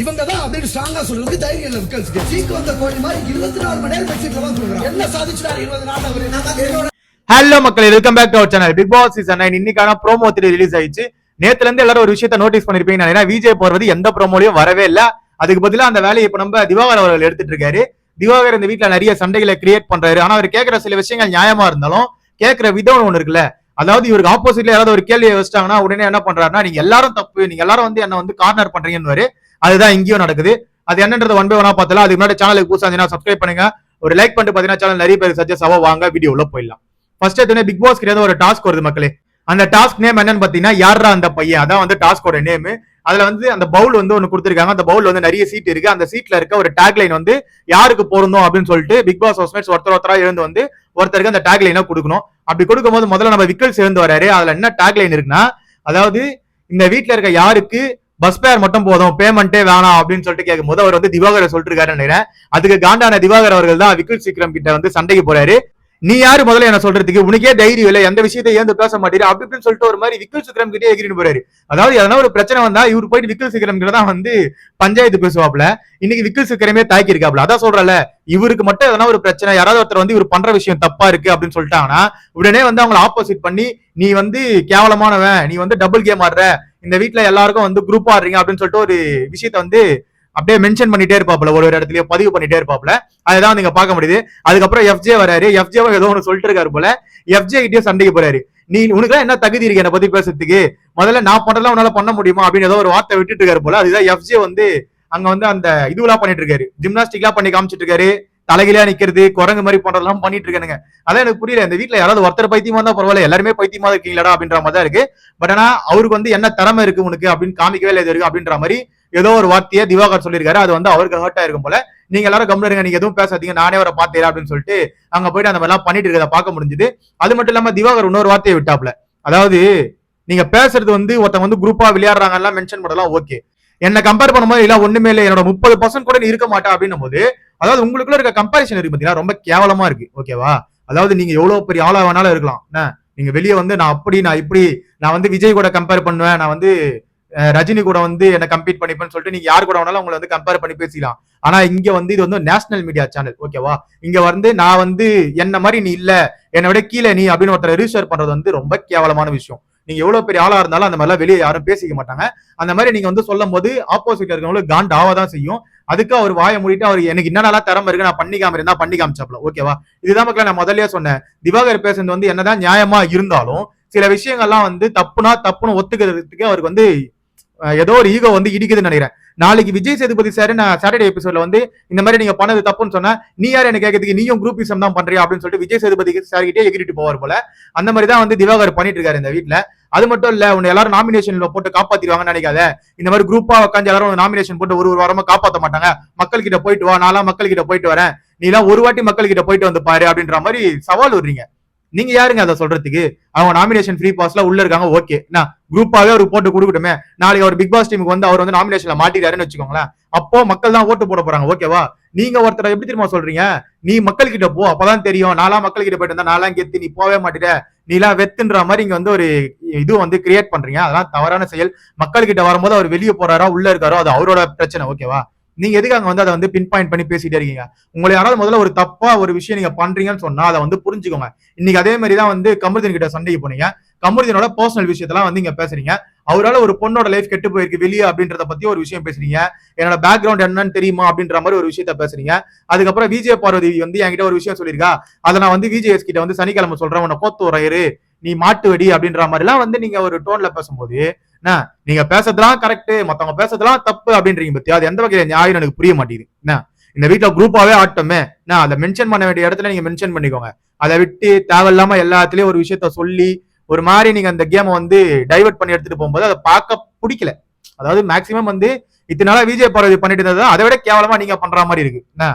இவங்க தான் அப்படின்னு ஸ்ட்ராங்கா சொல்றதுக்கு தைரியம் இல்ல விக்கல்ஸ்க்கு சீக்கு வந்த கோழி மாதிரி இருபத்தி நாலு மணி நேரம் பெட்ஷீட்ல தான் என்ன சாதிச்சுட்டாரு இருபது நாள் அவர்? ஹலோ மக்கள் welcome back to our channel Bigg Boss season nine இன்னைக்கான ப்ரோமோ த்ரீ ரிலீஸ் ஆயிடுச்சு. நேத்துல இருந்து எல்லாரும் ஒரு விஷயத்த நோட்டீஸ் பண்ணிருப்பீங்க நினைக்கிறேன். விஜய் போறது எந்த ப்ரோமோலயும் வரவே இல்ல. அதுக்கு பதிலா அந்த வேலையை இப்ப நம்ம திவாகர் அவர்கள் எடுத்துட்டு இருக்காரு. திவாகர் இந்த வீட்டுல நிறைய சண்டைகளை கிரியேட் பண்றாரு. ஆனா அவர் கேட்கிற சில விஷயங்கள் நியாயமா இருந்தாலும் கேட்கிற விதம் ஒண்ணு இருக்குல்ல. அதாவது இவருக்கு ஆப்போசிட்ல யாராவது ஒரு கேள்வியை வச்சிட்டாங்கன்னா உடனே என்ன பண்றாருன்னா நீங்க எல்லாரும் தப்பு நீங்க எல்லாரும் வந்து என்ன வந்து கார்னர் பண்றீங்கன்னு அதுதான் இங்கேயும் நடக்குது. அது என்னன்றது ஒன் பை ஒன்னா பார்த்தலாம். அதுக்கு முன்னாடி சேனலுக்கு புதுசாக சப்ஸ்கிரைப் பண்ணுங்க. ஒரு லைக் பண்ணிட்டு பாத்தீங்கன்னா சேனல் நிறைய பேர் சஜஸ்ட் ஆவா வாங்க வீடியோ உள்ள போயிடலாம். ஃபர்ஸ்ட் எடுத்தோடனே பிக் பாஸ் கிடையாது ஒரு டாஸ்க் வருது மக்களே. அந்த டாஸ்க் நேம் என்னன்னு பாத்தீங்கன்னா யாரா அந்த பையன்? அதான் வந்து டாஸ்கோட நேம் அதுல வந்து அந்த பவுல் வந்து ஒன்று கொடுத்துருக்காங்க. அந்த பவுல் வந்து நிறைய சீட் இருக்கு. அந்த சீட்ல இருக்க ஒரு டேக் லைன் வந்து யாருக்கு பொருந்தும்? அப்படின்னு சொல்லிட்டு பிக் பாஸ் ஹவுஸ்மேட்ஸ் ஒருத்தர் ஒருத்தரா எழுந்து வந்து ஒருத்தருக்கு அந்த டேக் லைனை கொடுக்கணும். அப்படி கொடுக்கும்போது முதல்ல நம்ம விக்கல்ஸ் எழுந்து வராரு. அதுல என்ன டேக் லைன் இருக்குன்னா அதாவது இந்த வீட்டுல இருக்க யாருக்கு பஸ் பேர் மட்டும் போதும் பேமெண்ட்டே வேணாம் அப்படின்னு சொல்லிட்டு கேட்கும்போது அவர் வந்து திவாகரை சொல்லிட்டு இருக்காரு நினைக்கிறேன். அதுக்கு காண்டான திவாகர் அவர்கள் தான் விக்கில் சீக்கிரம் கிட்ட வந்து சண்டைக்கு போறாரு. நீ யாரு முதல்ல என்ன சொல்றதுக்கு? உனக்கே தைரியம் இல்லை எந்த விஷயத்தை ஏந்து பேச மாட்டேரு அப்படி இப்படின்னு சொல்லிட்டு ஒரு மாதிரி விக்கல் சிக்கிரம் கிட்டே எகிரின்னு போறாரு. அதாவது எதனா ஒரு பிரச்சனை வந்தா இவர் போயிட்டு விக்கல் சிக்கிரம் கிட்ட தான் வந்து பஞ்சாயத்து பேசுவாப்ல இன்னைக்கு விக்கல் சிக்கிரமே தாக்கி இருக்காப்ல அதான் சொல்றல இவருக்கு மட்டும் எதனா ஒரு பிரச்சனை யாராவது ஒருத்தர் வந்து இவர் பண்ற விஷயம் தப்பா இருக்கு அப்படின்னு சொல்லிட்டாங்கன்னா உடனே வந்து அவங்களை ஆப்போசிட் பண்ணி நீ வந்து கேவலமானவன் நீ வந்து டபுள் கேம் ஆடுற இந்த வீட்டுல எல்லாருக்கும் வந்து குரூப்பா இருக்கீங்க அப்படின்னு சொல்லிட்டு ஒரு விஷயத்த வந்து அப்படியே மென்ஷன் பண்ணிட்டே இருப்பாப்ல ஒரு ஒரு இடத்துலயே பதிவு பண்ணிட்டே இருப்பாப்ல அதுதான் நீங்க பார்க்க முடியுது. அதுக்கப்புறம் எஃப்ஜே வராரு. எஃப்ஜே ஏதோ ஒன்று சொல்லிட்டு இருக்காரு போல. எஃப்ஜே கிட்டே சண்டைக்கு போறாரு. நீ உனக்கு என்ன தகுதி இருக்கு என்னை பத்தி பேசுறதுக்கு? முதல்ல நான் பண்றதெல்லாம் உன்னால பண்ண முடியுமா? அப்படின்னு ஏதோ ஒரு வார்த்தை விட்டுட்டு இருக்காரு போல. அதுதான் எஃப்ஜே வந்து அங்க வந்து அந்த இதுவெல்லாம் பண்ணிட்டு இருக்காரு. ஜிம்னாஸ்டிக்லாம் பண்ணி காமிச்சிட்டு இருக்காரு. தலைகிலியா நிக்கிறது குரங்கு மாதிரி பண்றதெல்லாம் பண்ணிட்டு இருக்கானுங்க. அதான் எனக்கு புரியல இந்த வீட்டுல யாராவது ஒருத்தர் பைத்தியமா இருந்தா பரவாயில்ல எல்லாருமே பைத்தியமா இருக்கீங்களா அப்படின்ற மாதிரி தான் இருக்கு. பட் ஆனா அவருக்கு வந்து என்ன திறமை இருக்கு உனக்கு அப்படின்னு காமிக்கவே இல்லை இது இருக்கு அப்படின்ற மாதிரி ஏதோ ஒரு வார்த்தையை திவாகர் சொல்லியிருக்காரு. அது வந்து அவருக்கு ஹர்ட் ஆயிருக்கும் போல. நீங்க எல்லாரும் கம்முனு நீங்க எதுவும் பேசாதீங்க நானே அவரை பார்த்தேன் அப்படின்னு சொல்லிட்டு அங்க போயிட்டு அந்த மாதிரிலாம் பண்ணிட்டு இருக்கதை பார்க்க முடிஞ்சது. அது மட்டும் இல்லாம திவாகர் இன்னொரு வார்த்தையை விட்டாப்ல அதாவது நீங்க பேசுறது வந்து ஒருத்தவங்க வந்து குரூப்பா விளையாடுறாங்க எல்லாம் மென்ஷன் பண்ணலாம் ஓகே என்ன கம்பேர் பண்ணும்போது இல்ல ஒண்ணுமே இல்லை. என்னோட முப்பது பர்சன்ட் கூட நீ இருக்க மாட்டா. அப்படின்னும் போது அதாவது உங்களுக்குள்ள இருக்க கம்பாரிசன் இருக்கு பாத்தீங்கன்னா ரொம்ப கேவலமா இருக்கு. ஓகேவா அதாவது நீங்க எவ்வளவு பெரிய ஆளா வேணாலும் இருக்கலாம். என்ன? நீங்க வெளியே வந்து நான் அப்படி நான் இப்படி நான் வந்து விஜய் கூட கம்பேர் பண்ணுவேன். நான் வந்து ரஜினி கூட வந்து என்ன கம்பீட் பண்ணிப்பேன்னு சொல்லிட்டு நீங்க யார் கூட வேணாலும் உங்களை வந்து கம்பேர் பண்ணி பேசிக்கலாம். ஆனா இங்க வந்து இது வந்து நேஷனல் மீடியா சேனல் ஓகேவா இங்க வந்து நான் வந்து என்ன மாதிரி நீ இல்ல. என்னை விட கீழே நீ அப்படின்னு ஒருத்தர் ரிஜிஸ்டர் பண்றது வந்து ரொம்ப கேவலமான விஷயம். நீங்க எவ்வளவு பெரிய ஆளா இருந்தாலும் அந்த மாதிரிலாம் வெளியே யாரும் பேசிக்க மாட்டாங்க. அந்த மாதிரி நீங்க வந்து சொல்லும் போது ஆப்போசிட்ல இருக்கவங்களுக்கு காண்ட் ஆவாதான் செய்யும். அதுக்கு அவர் வாயை மூடிட்டு அவர் எனக்கு என்னென்னலாம் திறமை இருக்கு நான் பண்ணிக்காம இருந்தா பண்ணி காமிச்சாப்ல ஓகேவா இதுதான் மக்கள் நான் முதல்லயே சொன்னேன். திவாகர் பேசுறது வந்து என்னதான் நியாயமா இருந்தாலும் சில விஷயங்கள்லாம் வந்து தப்புனா தப்புன்னு ஒத்துக்கிறதுக்கு அவருக்கு வந்து ஏதோ ஒரு ஈகோ வந்து இடிக்குதுன்னு நினைக்கிறேன். நாளைக்கு விஜய் சேதுபதி சார் நான் சாட்டர்டே எபிசோட்ல வந்து இந்த மாதிரி நீங்க பண்ணது தப்புன்னு சொன்னா நீ யார் என்ன கேட்கறதுக்கு நீயும் குரூப் இசம் தான் பண்றியா அப்படின்னு சொல்லிட்டு விஜய் சேதுபதி சார் கிட்டே எகிரிட்டு போவார் போல. அந்த மாதிரி தான் வந்து திவாகர் பண்ணிட்டு இருக்காரு இந்த வீட்டுல அது மட்டும் இல்ல உன்னை எல்லாரும் நாமினேஷன்ல போட்டு காப்பாத்திடுவாங்கன்னு நினைக்காத. இந்த மாதிரி குரூப்பா உட்காந்து எல்லாரும் நாமினேஷன் போட்டு ஒரு ஒரு வாரமா காப்பாத்த மாட்டாங்க. மக்கள் கிட்ட போயிட்டு வா நான்லாம் மக்கள் கிட்ட போயிட்டு வரேன். நீ எல்லாம் ஒரு வாட்டி மக்கள் கிட்ட போயிட்டு வந்து பாரு அப்படின்ற மாதிரி சவால் விடுறீங்க. நீங்க யாருங்க அதை சொல்றதுக்கு? அவங்க நாமினேஷன் ஃப்ரீ பாஸ்ல உள்ள இருக்காங்க ஓகே நான் குரூப்பாவே அவர் போட்டு கொடுக்கட்டுமே. நாளைக்கு அவர் பிக் பாஸ் டீமுக்கு வந்து அவர் வந்து நாமினேஷன்ல மாட்டிக்கிறாருன்னு வச்சுக்கோங்களேன். அப்போ மக்கள் தான் ஓட்டு போட போறாங்க ஓகேவா நீங்க ஒருத்தரை எப்படி தெரியுமா சொல்றீங்க? நீ மக்கள் கிட்ட போ அப்பதான் தெரியும். நான்லாம் மக்கள் கிட்ட போயிட்டு இருந்தா நான்லாம் கெத்து நீ போவே மாட்டிட்ட. நீலாம் வெத்துன்ற மாதிரி இங்க வந்து ஒரு இது வந்து கிரியேட் பண்றீங்க. அதெல்லாம் தவறான செயல். மக்கள் கிட்ட வரும்போது அவர் வெளியே போறாரா உள்ள இருக்காரோ அது அவரோட பிரச்சனை ஓகேவா நீங்க எதுக்கு அங்க வந்து அதை வந்து பின் பாயிண்ட் பண்ணி பேசிட்டே இருக்கீங்க? உங்களை யாராவது முதல்ல ஒரு தப்பா ஒரு விஷயம் நீங்க பண்றீங்கன்னு சொன்னா அதை வந்து புரிஞ்சுக்கோங்க. இன்னைக்கு அதே மாதிரி தான் வந்து கமருதீன் கிட்ட சண்டைக்கு போனீங்க. கமருதீனோட பர்சனல் விஷயத்தெல்லாம் வந்து இங்க பேசுறீங்க. அவரால் ஒரு பொண்ணோட லைஃப் கெட்டு போயிருக்கு வெளியே அப்படின்றத பத்தி ஒரு விஷயம் பேசுறீங்க. என்னோட பேக்ரவுண்ட் என்னன்னு தெரியுமா அப்படின்ற மாதிரி ஒரு விஷயத்த பேசுறீங்க. அதுக்கப்புறம் விஜய பார்வதி வந்து என்கிட்ட ஒரு விஷயம் சொல்லியிருக்கா. அதை நான் வந்து விஜேஎஸ் கிட்ட வந்து சனிக்கிழமை சொல்றேன். உன்னை கோத்து வரையரு நீ மாட்டு வெடி அப்படின்ற மாதிரிலாம் வந்து நீங்க ஒரு டோன்ல பேசும்போது என்ன? நீங்க பேசுறதுலாம் கரெக்ட் மத்தவங்க பேசுறதுலாம் தப்பு அப்படின்றீங்க பத்தியா? அது எந்த வகையில நியாயம் எனக்கு புரிய மாட்டேங்குது. என்ன? இந்த வீட்டுல குரூப்பாவே ஆட்டமே நான் அதை மென்ஷன் பண்ண வேண்டிய இடத்துல நீங்க மென்ஷன் பண்ணிக்கோங்க. அதை விட்டு தேவையில்லாம எல்லாத்துலயும் ஒரு விஷயத்த சொல்லி ஒரு மாதிரி நீங்க அந்த கேமை வந்து டைவர்ட் பண்ணி எடுத்துட்டு போகும்போது அதை பார்க்க பிடிக்கல. அதாவது மேக்சிமம் வந்து இத்தனை நாளா விஜய் பார்வதி பண்ணிட்டு இருந்தது அதை விட கேவலமா நீங்க பண்ற மாதிரி இருக்கு. என்ன?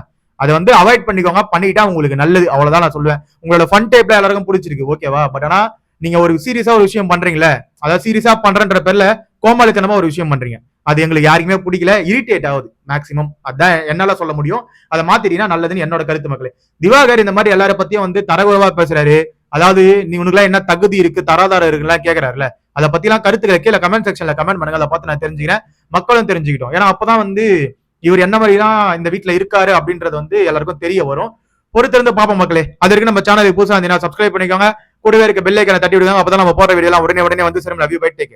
அதை வந்து அவாய்ட் பண்ணிக்கோங்க. பண்ணிக்கிட்டா உங்களுக்கு நல்லது. அவ்வளவுதான் நான் சொல்லுவேன். உங்களோட ஃபன் டைப்ல எல்லாருக்கும் பிடிச்சிருக்கு. ஓகேவா பட் ஆனா நீங்க ஒரு சீரியஸா ஒரு விஷயம் பண்றீங்களே அதாவது சீரியஸா பண்றன்ற பேர்ல கோமாளித்தனமா ஒரு விஷயம் பண்றீங்க. அது எங்களுக்கு யாருக்குமே பிடிக்கல. இரிட்டேட் ஆகுது மேக்சிமம் அதான் என்னால சொல்ல முடியும். அதை மாத்திட்டீங்கன்னா நல்லதுன்னு என்னோட கருத்து மக்களே. திவாகர் இந்த மாதிரி எல்லார பத்தியும் வந்து தரகுறவா பேசுறாரு. அதாவது நீ உனக்குலாம் என்ன தகுதி இருக்கு தராதாரம் இருக்குலாம் கேக்குறாருல அதை பத்திலாம் கருத்துக்களை கீழே கமெண்ட் செக்ஷன்ல கமெண்ட் பண்ணுங்க. அதை பார்த்து நான் தெரிஞ்சுக்கிறேன். மக்களும் தெரிஞ்சுக்கிட்டோம். ஏன்னா அப்பதான் வந்து இவர் என்ன மாதிரி தான் இந்த வீட்டுல இருக்காரு அப்படின்றது வந்து எல்லாருக்கும் தெரிய வரும். பொறுத்திருந்து பாப்போம் மக்களே. அதற்கு நம்ம சேனலை புதுசாக இருந்தீங்கன்னா சப்ஸ்கிரைப் பண்ணிக்கோங்க. கூடவே இருக்க பெல்லைக்கான தட்டி விடுங்க. அப்பதான் நம்ம போற வீடியோலாம் உடனே உடனே வந்து சரி லவ் யூ டேக்